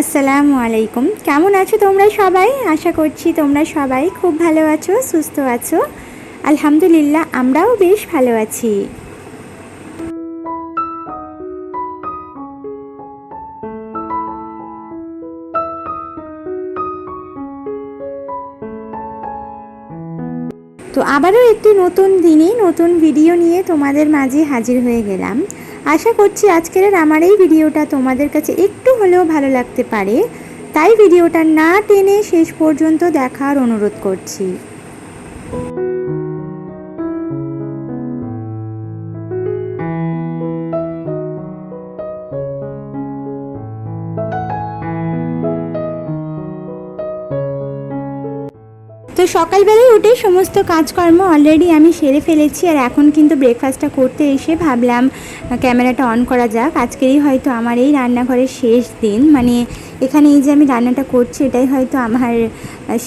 আসসালামু আলাইকুম। কেমন আছো তোমরা সবাই? আশা করছি তোমরা সবাই খুব ভালো আছো, সুস্থ আছো। আলহামদুলিল্লাহ, আমরাও বেশ ভালো আছি। তো আবারও একটি নতুন দিনে নতুন ভিডিও নিয়ে তোমাদের মাঝে হাজির হয়ে গেলাম। আশা করছি আজকের আমার এই ভিডিওটা তোমাদের কাছে একটু হলেও ভালো লাগতে পারে। তাই ভিডিওটা না টেনে শেষ পর্যন্ত দেখার অনুরোধ করছি। সকালবেলায় উঠে সমস্ত কাজকর্ম অলরেডি আমি সেরে ফেলেছি আর এখন কিন্তু ব্রেকফাস্টটা করতে এসে ভাবলাম ক্যামেরাটা অন করা যাক। আজকেরই হয়তো আমার এই রান্নাঘরের শেষ দিন। মানে এখানে এই যে আমি রান্নাটা করছি, এটাই হয়তো আমার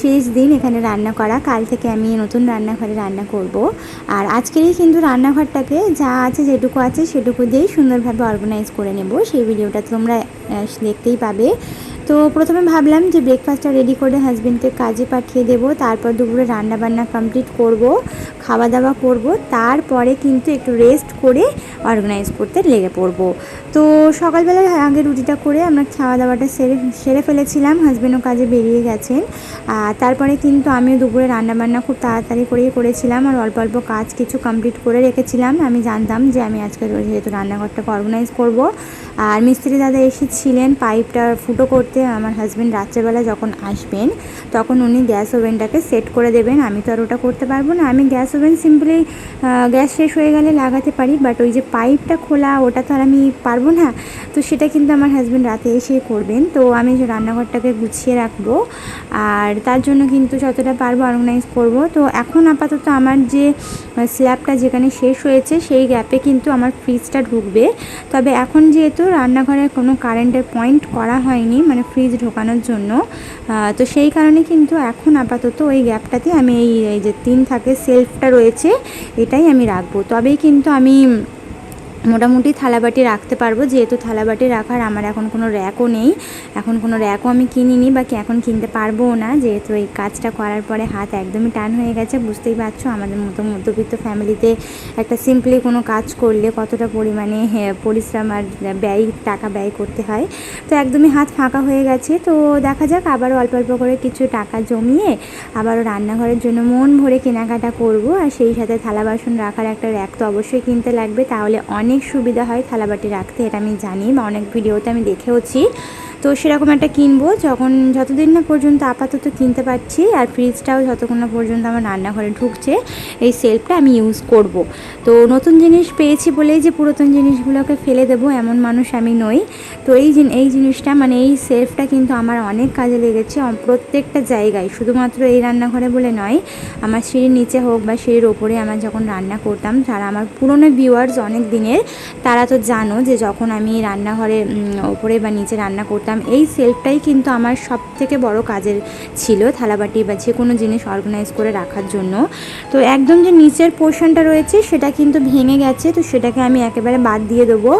শেষ দিন এখানে রান্না করা। কাল থেকে আমি নতুন রান্নাঘরে রান্না করব। আর আজকেরই কিন্তু রান্নাঘরটাকে যা আছে, যেটুকু আছে, সেটুকু দিয়েই সুন্দরভাবে অর্গানাইজ করে নেব। সেই ভিডিওটা তোমরা দেখতেই পাবে। তো প্রথমে ভাবলাম যে ব্রেকফাস্টটা রেডি করে হাজব্যান্ডকে কাজে পাঠিয়ে দেব। তারপর দুপুরে রান্না বান্না কমপ্লিট করব খাওয়া দাওয়া করব। তারপরে কিন্তু একটু রেস্ট করে অর্গানাইজ করতে লেগে পড়ব। তো সকালবেলা আগে রুটিটা করে আমরা খাওয়া দাওয়াটা সেরে সেরে ফেলেছিলাম। হাজবেন্ডও কাজে বেরিয়ে গেছেন। আর তারপরে কিন্তু আমিও দুপুরে রান্না বান্না খুব তাড়াতাড়ি করেই করেছিলাম আর অল্প অল্প কাজ কিছু কমপ্লিট করে রেখেছিলাম। আমি জানতাম যে আমি আজকে যেহেতু রান্নাঘরটাকে অর্গানাইজ করব। আর মিস্ত্রি দাদা এসেছিলেন পাইপটা ফুটো করতে আমার হাজব্যান্ড রাত্রেবেলা যখন আসবেন, তখন উনি গ্যাস ওভেনটাকে সেট করে দেবেন। আমি তো আর ওটা করতে পারব না। আমি গ্যাস ওভেন সিম্পলি গ্যাস শেষ হয়ে গেলে লাগাতে পারি বাট ওই যে পাইপটা খোলা, ওটা তো আর আমি পারব না। তো সেটা কিন্তু আমার হাজব্যান্ড রাতে এসে করবেন। তো আমি রান্নাঘরটাকে গুছিয়ে রাখব, আর তার জন্য কিন্তু যতটা পারব অর্গানাইজ করব। তো এখন আপাতত আমার যে স্ল্যাবটা যেখানে শেষ হয়েছে, সেই গ্যাপে কিন্তু আমার ফ্রিজটা ঢুকবে। তবে এখন যেহেতু রান্নাঘরে কোনো কারেন্টের পয়েন্ট করা হয়নি মানে ফ্রিজ ঢোকানোর জন্য। তো সেই কারণে কিন্তু এখন আপাতত ওই গ্যাপটাতে আমি এই যে তিন থাকে সেলফটা রয়েছে, এটাই আমি রাখব। তবেই কিন্তু আমি মোটামুটি থালাবাটি রাখতে পারব যেহেতু থালাবাটি রাখার আমার এখন কোনো র্যাকও নেই। এখন কোনো র্যাকও আমি কিনিনি বা এখন কিনতে পারবোও না যেহেতু এই কাজটা করার পরে হাত একদমই টান হয়ে গেছে। বুঝতেই পারছ আমাদের মতো মধ্যবিত্ত ফ্যামিলিতে একটা সিম্পলি কোনো কাজ করলে কতটা পরিমাণে হ্যাঁ, পরিশ্রম আর ব্যয় টাকা ব্যয় করতে হয়। তো একদমই হাত ফাঁকা হয়ে গেছে। তো দেখা যাক আবারও অল্প অল্প করে কিছু টাকা জমিয়ে আবারও রান্নাঘরের জন্য মন ভরে কেনাকাটা করব। আর সেই সাথে থালা বাসন রাখার একটা র্যাক তো অবশ্যই কিনতে লাগবে। তাহলে অনেক সুবিধা হয় থালাবাটি রাখতে এটা আমি জানি বা অনেক ভিডিওতে আমি দেখেওছি। তো সেরকম একটা কিনবো, যখন যতদিন না পর্যন্ত আপাতত কিনতে পারছি, আর ফ্রিজটাও যতক্ষণ না পর্যন্ত আমার রান্নাঘরে ঢুকছে, এই সেলফটা আমি ইউজ করব। তো নতুন জিনিস পেয়েছি বলেই যে পুরাতন জিনিসগুলোকে ফেলে দেবো, এমন মানুষ আমি নই। তো এই এই জিনিসটা মানে এই সেলফটা কিন্তু আমার অনেক কাজে লেগেছে প্রত্যেকটা জায়গায়। শুধুমাত্র এই রান্নাঘরে বলে নয়, আমার সিঁড়ির নিচে হোক বা সিঁড়ির ওপরে আমার যখন রান্না করতাম তারা আমার পুরনো ভিউয়ার্স অনেক দিনের, তারা তো জানো যে যখন আমি রান্নাঘরে ওপরে বা নিচে রান্না করতাম এই সেলফটাই কিন্তু আমার সব থেকে বড় কাজের ছিল থালাবাটি বা যে কোনো জিনিস অর্গানাইজ করে রাখার জন্য। তো একদম যে নিচের পোর্শনটা রয়েছে, সেটা কিন্তু ভেঙে গেছে, তো সেটাকে আমি একেবারে বাদ দিয়ে দেবো।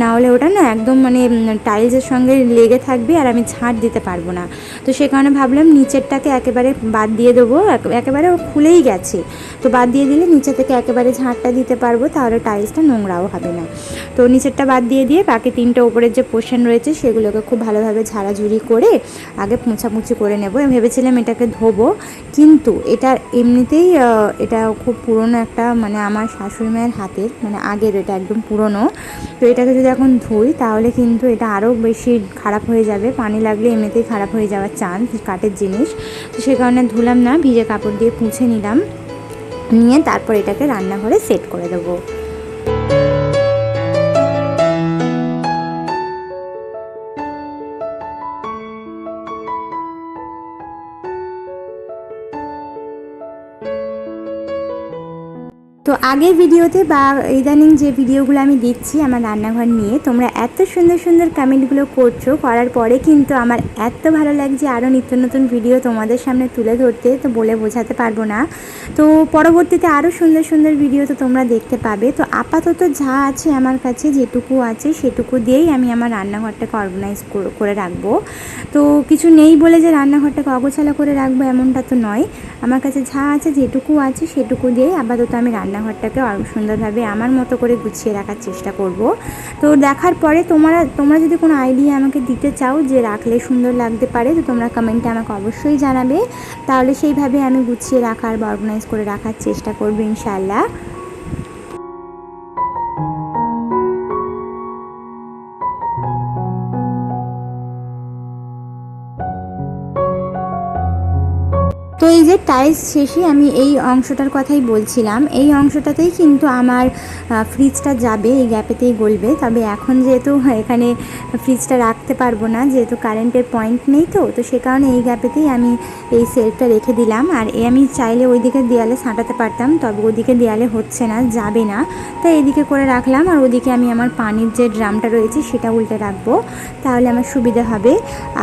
না হলে ওটা না একদম মানে টাইলসের সঙ্গে লেগে থাকবে আর আমি ঝাঁট দিতে পারব না। তো সে কারণে ভাবলাম নিচেরটাকে একেবারে বাদ দিয়ে দেবো একেবারে ও খুলেই গেছে। তো বাদ দিয়ে দিলে নিচে থেকে একেবারে ঝাঁটটা দিতে পারব, তাহলে টাইলসটা নোংরাও হবে না। তো নিচেরটা বাদ দিয়ে দিয়ে বাকি তিনটে ওপরের যে পোর্শন রয়েছে, সেগুলোকে খুব ভালোভাবে ঝাড়াঝুড়ি করে আগে মোছামুছি করে নেব। ভেবেছিলাম এটাকে ধোবো, কিন্তু এটা এমনিতেই এটা খুব পুরনো একটা মানে আমার শাশুড়ি মায়ের হাতের মানে আগের এটা একদম পুরনো। তো এটাকে যদি এখন ধুই, তাহলে কিন্তু এটা আরও বেশি খারাপ হয়ে যাবে। পানি লাগলে এমনিতেই খারাপ হয়ে যাওয়ার চান্স কাঠের জিনিস। তো সে কারণে ধুলাম না, ভিজে কাপড় দিয়ে পুছে নিলাম। নিয়ে তারপর এটাকে রান্নাঘরে সেট করে দেবো। তো আগের ভিডিওতে বা ইদানিং যে ভিডিওগুলো আমি দিচ্ছি আমার রান্নাঘর নিয়ে, তোমরা এত সুন্দর সুন্দর কমেন্টগুলো করছ, করার পরে কিন্তু আমার এত ভালো লাগছে আরও নিত্য নতুন ভিডিও তোমাদের সামনে তুলে ধরতে, তো বলে বোঝাতে পারব না। তো পরবর্তীতে আরও সুন্দর সুন্দর ভিডিও তো তোমরা দেখতে পাবে। তো আপাতত যা আছে আমার কাছে, যেটুকু আছে সেটুকু দিয়েই আমি আমার রান্নাঘরটাকে অর্গানাইজ করে রাখব। তো কিছু নেই বলে যে রান্নাঘরটাকে অগোছালা করে রাখব এমনটা তো নয়। আমার কাছে যা আছে যেটুকু আছে সেটুকু দিয়েই আপাতত আমি রান্নাঘরটাকে সুন্দরভাবে আমার মতো করে গুছিয়ে রাখার চেষ্টা করব। তো দেখার পরে তোমরা তোমরা যদি কোনো আইডিয়া আমাকে দিতে চাও যে রাখলে সুন্দর লাগতে পারে, তো তোমরা কমেন্টে আমাকে অবশ্যই জানাবে। তাহলে সেইভাবে আমি গুছিয়ে রাখার বা অর্গানাইজ করে রাখার চেষ্টা করব ইনশাআল্লাহ। তো যে টাইলস শেষে আমি এই অংশটার কথাই বলছিলাম। এই অংশটাতেই কিন্তু আমার ফ্রিজটা যাবে, এই গ্যাপেতেই গলবে। তবে এখন যেহেতু এখানে ফ্রিজটা রাখতে পারব না, যেহেতু কারেন্টের পয়েন্ট নেই তো তো সে কারণে এই গ্যাপেতেই আমি এই সেলফটা রেখে দিলাম। আর এ আমি চাইলে ওইদিকে দেয়ালে সাঁটাতে পারতাম, তবে ওদিকে দেয়ালে হচ্ছে না, যাবে না। তাই এদিকে করে রাখলাম, আর ওদিকে আমি আমার পানির যে ড্রামটা রয়েছে, সেটা উল্টে রাখব। তাহলে আমার সুবিধা হবে।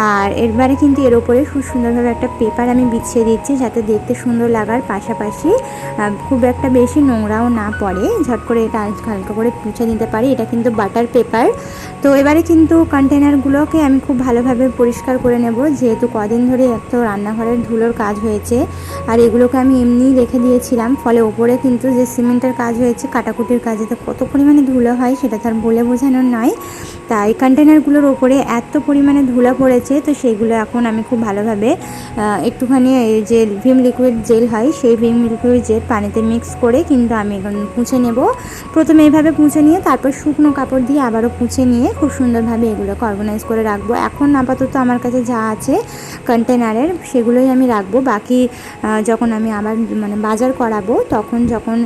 আর এরবারে কিন্তু এর ওপরে খুব সুন্দরভাবে একটা পেপার আমি বিছিয়ে দিচ্ছি, যাতে দেখতে সুন্দর লাগার পাশাপাশি খুব একটা বেশি নোংরাও না পড়ে। ঝট করে এটা হালকা করে মুছে নিতে পারি। এটা কিন্তু বাটার পেপার তো এবারে কিন্তু কন্টেনারগুলোকে আমি খুব ভালোভাবে পরিষ্কার করে নেব। যেহেতু কদিন ধরে এত রান্নাঘরের ধুলোর কাজ হয়েছে, আর এগুলোকে আমি এমনিই রেখে দিয়েছিলাম। ফলে ওপরে কিন্তু যে সিমেন্টের কাজ হয়েছে, কাটাকুটির কাজেতে কত পরিমাণে ধুলো হয় সেটা তার বলে বোঝানোর নয়। তাই কন্টেনারগুলোর ওপরে এত পরিমাণে ধুলো পড়েছে, তো সেইগুলো এখন আমি খুব ভালোভাবে একটুখানি এই যে ভিম লিকুইড জেল হয়, সেই ভিম লিকুইড জেল পানিতে মিক্স করে কিন্তু আমি এখন পুঁছে নেব। প্রথমে এইভাবে পুঁছে নিয়ে তারপর শুকনো কাপড় দিয়ে আবারও পুঁছে নিয়ে খুব সুন্দরভাবে এগুলোকে অর্গানাইজ করে রাখব। এখন আপাতত আমার কাছে যা আছে কন্টেনারের সেগুলোই আমি রাখব। বাকি যখন আমি আবার মানে বাজার করাবো, তখন যখন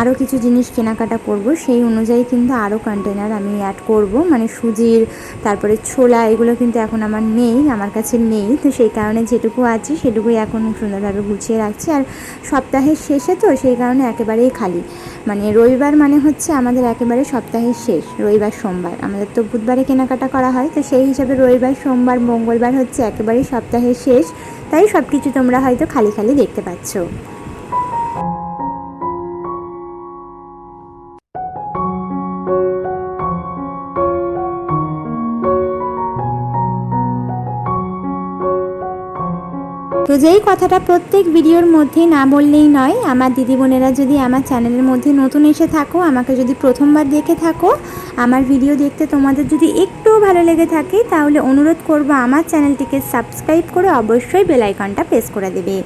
আরও কিছু জিনিস কেনাকাটা করব, সেই অনুযায়ী কিন্তু আরও কন্টেনার আমি অ্যাড করব। মানে সুজির, তারপরে ছোলা, এগুলো কিন্তু এখন আমার নেই, আমার কাছে নেই। তো সেই কারণে যেটুকু আছে সেটুকুই এখন সুন্দরভাবে গুছিয়ে রাখছি আর সপ্তাহের শেষে তো সেই কারণে একেবারেই খালি। মানে রবিবার মানে হচ্ছে আমাদের একেবারে সপ্তাহের শেষ, রবিবার, সোমবার। আমাদের তো বুধবারে কেনাকাটা করা হয়, তো সেই হিসাবে রবিবার, সোমবার, মঙ্গলবার হচ্ছে একেবারেই সপ্তাহের শেষ। তাই সব কিছু তোমরা হয়তো খালি খালি দেখতে পাচ্ছ। যেই কথাটা প্রত্যেক ভিডিওর মধ্যে না বললেই নয়, আমার দিদি বোনেরা যদি আমার চ্যানেলের মধ্যে নতুন এসে থাকো, আমাকে যদি প্রথমবার দেখে থাকো, আমার ভিডিও দেখতে তোমাদের যদি একটুও ভালো লেগে থাকে, তাহলে অনুরোধ করব আমার চ্যানেলটিকে সাবস্ক্রাইব করে অবশ্যই বেলাইকনটা প্রেস করে দেবে।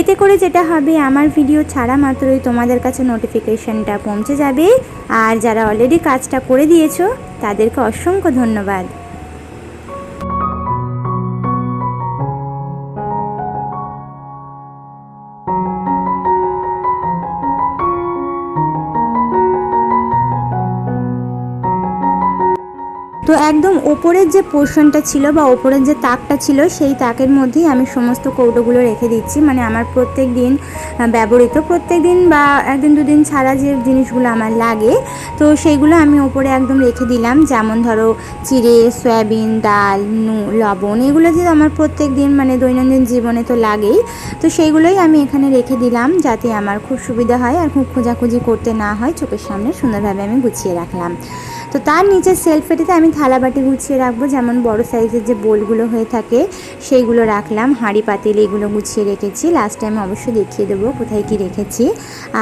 এতে করে যেটা হবে, আমার ভিডিও ছাড়া মাত্রই তোমাদের কাছে নোটিফিকেশানটা পৌঁছে যাবে। আর যারা অলরেডি কাজটা করে দিয়েছ, তাদেরকে অসংখ্য ধন্যবাদ। তো একদম ওপরের যে পোর্শনটা ছিল বা ওপরের যে তাকটা ছিল, সেই তাকের মধ্যেই আমি সমস্ত কৌটোগুলো রেখে দিচ্ছি। মানে আমার প্রত্যেক দিন ব্যবহৃত প্রত্যেক দিন বা একদিন দুদিন ছাড়া যে জিনিসগুলো আমার লাগে, তো সেইগুলো আমি ওপরে একদম রেখে দিলাম। যেমন ধরো চিড়ে, সয়াবিন, ডাল, নু, লবণ, এগুলো যে আমার প্রত্যেক দিন মানে দৈনন্দিন জীবনে তো লাগেই, তো সেইগুলোই আমি এখানে রেখে দিলাম যাতে আমার খুব সুবিধা হয় আর খুব খোঁজাখুঁজি করতে না হয়, চোখের সামনে সুন্দরভাবে আমি গুছিয়ে রাখলাম। তো তার নিচের সেলফেটিতে আমি থালা বাটি গুছিয়ে রাখব। যেমন বড় সাইজের যে বোলগুলো হয়ে থাকে, সেইগুলো রাখলাম। হাঁড়ি, পাতিল, এগুলো গুছিয়ে রেখেছি। লাস্ট টাইম অবশ্যই দেখিয়ে দেবো কোথায় কি রেখেছি।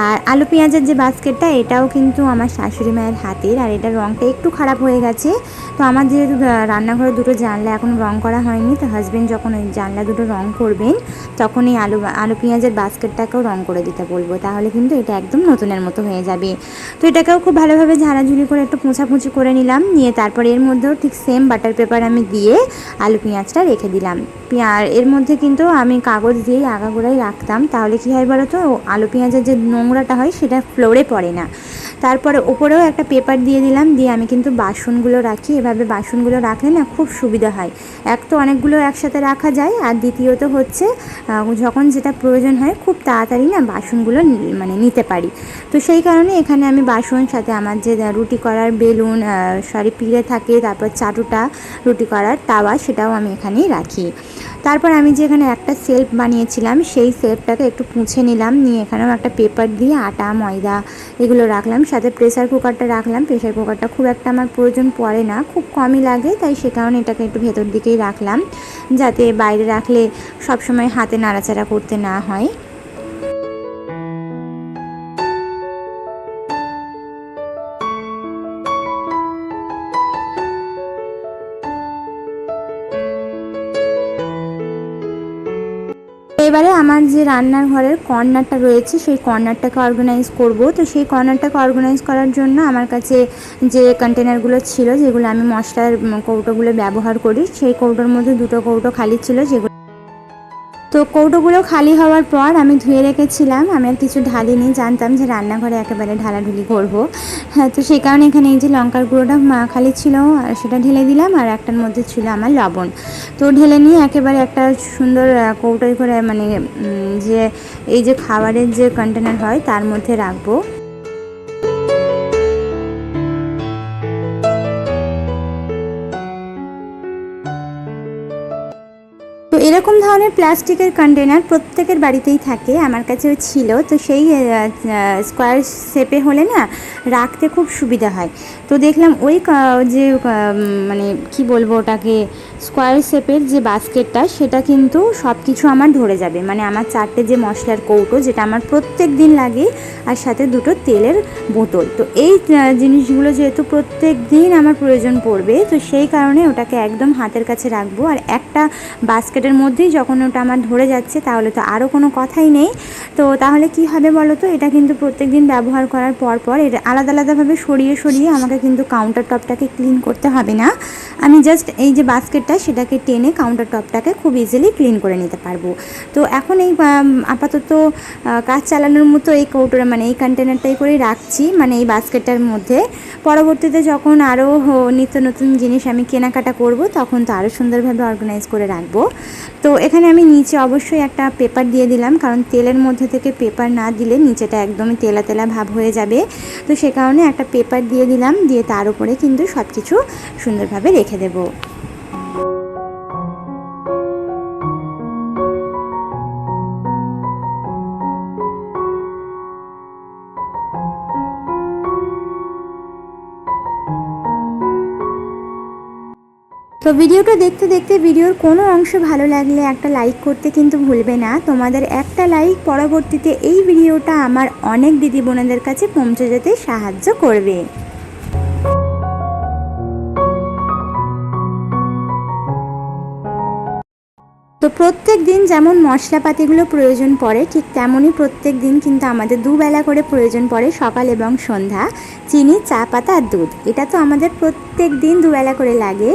আর আলু পেঁয়াজের যে বাস্কেটটা, এটাও কিন্তু আমার শাশুড়ি মায়ের হাতের, আর এটার রঙটা একটু খারাপ হয়ে গেছে। তো আমার যেহেতু রান্নাঘরে দুটো জানলা এখন রং করা হয়নি, তো হাজব্যান্ড যখন ওই জানলা দুটো রং করবেন তখন এই আলু আলু পেঁয়াজের বাস্কেটটাকেও রং করে দিতে বলব। তাহলে কিন্তু এটা একদম নতুনের মতো হয়ে যাবে। তো এটাকেও খুব ভালোভাবে ঝাড়াঝুড়ি করে একটু পোঁছাপুঁছি করে নিলাম, নিয়ে তারপর এর মধ্যেও ঠিক সেম বাটার পেপার আমি দিয়ে আলু পেঁয়াজটা রেখে দিলাম। পেঁয়াজ, এর মধ্যে কিন্তু আমি কাগজ দিয়েই আগাগোড়াই রাখতাম, তাহলে কি হয় বলো তো আলু পেঁয়াজের যে নোংরাটা হয়, সেটা ফ্লোরে পড়ে না। তারপরে ওপরেও একটা পেপার দিয়ে দিলাম, দিয়ে আমি কিন্তু বাসনগুলো রাখি। এভাবে বাসনগুলো রাখলে না খুব সুবিধা হয়। এক তো অনেকগুলো একসাথে রাখা যায়, আর দ্বিতীয়ত হচ্ছে যখন যেটা প্রয়োজন হয় খুব তাড়াতাড়ি না বাসনগুলো মানে নিতে পারি। তো সেই কারণে এখানে আমি বাসন, সাথে আমার যে রুটি করার বেলুন সরি, পিড়ে থাকে, তারপর চাটুটা, রুটি করার তাওয়া, সেটাও আমি এখানেই রাখি। তারপর আমি যেখানে একটা সেলফ বানিয়েছিলাম, সেই সেলফটাকে একটু পুঁছে নিলাম, নিয়ে এখানেও একটা পেপার দিয়ে আটা, ময়দা এগুলো রাখলাম, সাথে প্রেসার কুকারটা রাখলাম। প্রেসার কুকারটা খুব একটা আমার প্রয়োজন পড়ে না, খুব কমই লাগে, তাই সে কারণে এটাকে একটু ভেতর দিকেই রাখলাম, যাতে বাইরে রাখলে সবসময় হাতে নাড়াচাড়া করতে না হয়। এবারে আমার যে রান্নার ঘরের কর্নারটা রয়েছে, সেই কর্নারটাকে অর্গানাইজ করব। তো সেই কর্নারটাকে অর্গানাইজ করার জন্য আমার কাছে যে কন্টেনারগুলো ছিল, যেগুলো আমি মশলার কৌটোগুলো ব্যবহার করি, সেই কৌটোর মধ্যে দুটো কৌটো খালি ছিল, যেগুলো তো কৌটোগুলো খালি হওয়ার পর আমি ধুয়ে রেখেছিলাম। আমি আর কিছু ঢালিনি জানতাম যে রান্নাঘরে একেবারে ঢালাঢুলি করব। হ্যাঁ তো সেই কারণে এখানে এই যে লঙ্কার গুঁড়োটা খালি ছিল, আর সেটা ঢেলে দিলাম, আর একটার মধ্যে ছিল আমার লবণ। তো ঢেলে নিয়ে একেবারে একটা সুন্দর কৌটোয় করে মানে যে, এই যে খাবারের যে কন্টেনার হয়, তার মধ্যে রাখব। ধরনের প্লাস্টিকের কন্টেনার প্রত্যেকের বাড়িতেই থাকে, আমার কাছেও ছিল। তো সেই স্কোয়ার শেপে হলে না রাখতে খুব সুবিধা হয়। তো দেখলাম ওই যে মানে কি বলব ওটাকে স্কোয়ার শেপের যে বাস্কেটটা, সেটা কিন্তু সব কিছু আমার ধরে যাবে। মানে আমার চারটে যে মশলার কৌটো, যেটা আমার প্রত্যেক দিন লাগে, আর সাথে দুটো তেলের বোতল। তো এই জিনিসগুলো যেহেতু প্রত্যেক দিন আমার প্রয়োজন পড়বে, তো সেই কারণে ওটাকে একদম হাতের কাছে রাখব। আর একটা বাস্কেটের মধ্যেই যখন ওটা আমার ধরে যাচ্ছে, তাহলে তো আরও কোনো কথাই নেই। তো তাহলে কি হবে বলো তো? এটা কিন্তু প্রত্যেক দিন ব্যবহার করার পর পর এটা আলাদা আলাদাভাবে সরিয়ে সরিয়ে আমাকে কিন্তু কাউন্টার টপটাকে ক্লিন করতে হবে না। আমি জাস্ট এই যে বাস্কেটটা, সেটাকে টেনে কাউন্টার টপটাকে খুব ইজিলি ক্লিন করে নিতে পারব। তো এখন এই আপাতত কাজ চালানোর মতো এই কৌটোটা মানে এই কন্টেনারটাই করেই রাখছি মানে এই বাস্কেটটার মধ্যে। পরবর্তীতে যখন আরও নিত্য নতুন জিনিস আমি কেনাকাটা করব, তখন তো আরও সুন্দরভাবে অর্গানাইজ করে রাখব। তো এখানে আমি নিচে অবশ্যই একটা পেপার দিয়ে দিলাম, কারণ তেলের মধ্যে থেকে পেপার না দিলে নিচেটা একদমই তেলা তেলা ভাব হয়ে যাবে। তো সে কারণে একটা পেপার দিয়ে দিলাম, দিয়ে তার উপরে কিন্তু সব কিছু সুন্দরভাবে রেখে দেবো। তো ভিডিওটা দেখতে দেখতে ভিডিওর কোনো অংশ ভালো লাগলে একটা লাইক করতে কিন্তু ভুলবে না। তোমাদের একটা লাইক পরবর্তীতে এই ভিডিওটা আমার অনেক দিদি বোনেদের কাছে পৌঁছে যেতে সাহায্য করবে। তো প্রত্যেক দিন যেমন মশলাপাতিগুলো প্রয়োজন পড়ে, ঠিক তেমনই প্রত্যেক দিন কিন্তু আমাদের দুবেলা করে প্রয়োজন পড়ে সকাল এবং সন্ধ্যা। চিনি, চা পাতা আর দুধ, এটা তো আমাদের প্রত্যেক দিন দুবেলা করে লাগে।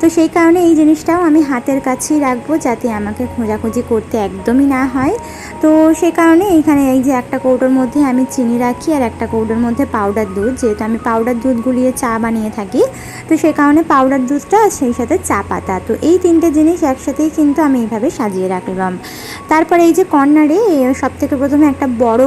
তো সেই কারণে এই জিনিসটাও আমি হাতের কাছেই রাখব যাতে আমাকে খোঁজাখুঁজি করতে একদমই না হয়। তো সেই কারণে এইখানে এই যে একটা কৌটোর মধ্যে আমি চিনি রাখি আর একটা কৌটোর মধ্যে পাউডার দুধ, যেহেতু আমি পাউডার দুধ গুলিয়ে চা বানিয়ে থাকি, তো সেই কারণে পাউডার দুধটা সেই সাথে চা পাতা। তো এই তিনটে জিনিস একসাথেই কিন্তু আমি এইভাবে সাজিয়ে রাখলাম। তারপরে এই যে কর্নারে সব থেকে প্রথমে একটা বড়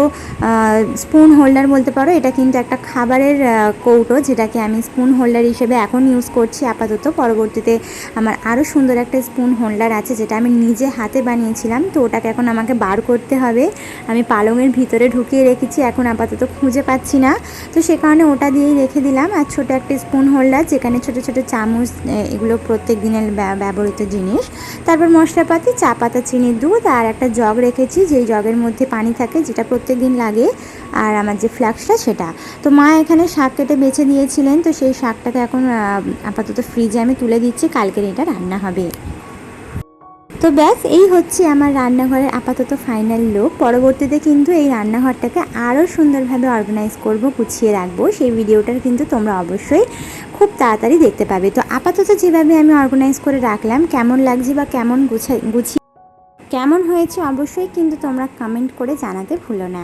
স্পুন হোল্ডার বলতে পারো। এটা কিন্তু একটা খাবারের কৌটো যেটাকে আমি স্পুন হোল্ডার হিসেবে এখন ইউজ করছি। আপাতত পরবর্তীতে আমার আরও সুন্দর একটা স্পুন হোল্ডার আছে যেটা আমি নিজে হাতে বানিয়েছিলাম। তো ওটাকে এখন আমাকে বার করতে হবে। আমি পালংয়ের ভিতরে ঢুকিয়ে রেখেছি। এখন আপাতত খুঁজে পাচ্ছি না। তো সে কারণে ওটা দিয়েই রেখে দিলাম। আর ছোটো একটা স্পুন হোল্ডার যেখানে ছোটো ছোটো চামচ এগুলো প্রত্যেক দিনের ব্যা- ব্যবহৃত জিনিস। তারপর মশলাপাতি চা পাতা, চিনি, দুধ আর একটা জগ রেখেছি, যেই জগের মধ্যে পানি থাকে, যেটা প্রত্যেক দিন লাগে, আর আমার যে ফ্লাক্সটা সেটা। তো মা এখানে শাক কেটে বেছে দিয়েছিলেন, তো সেই শাকটাকে এখন আপাতত ফ্রিজে আমি তুলে দিচ্ছি, কালকের এটা রান্না হবে। তো ব্যাস, এই হচ্ছে আমার রান্নাঘরের আপাতত ফাইনাল লুক পরবর্তীতে কিন্তু এই রান্নাঘরটাকে আরও সুন্দরভাবে অর্গানাইজ করব, গুছিয়ে রাখব। সেই ভিডিওটার কিন্তু তোমরা অবশ্যই খুব তাড়াতাড়ি দেখতে পাবে। তো আপাতত যেভাবে আমি অর্গানাইজ করে রাখলাম, কেমন লাগছে বা কেমন গুছাই গুছিয়ে কেমন হয়েছে অবশ্যই কিন্তু তোমরা কমেন্ট করে জানাতে ভুলো না।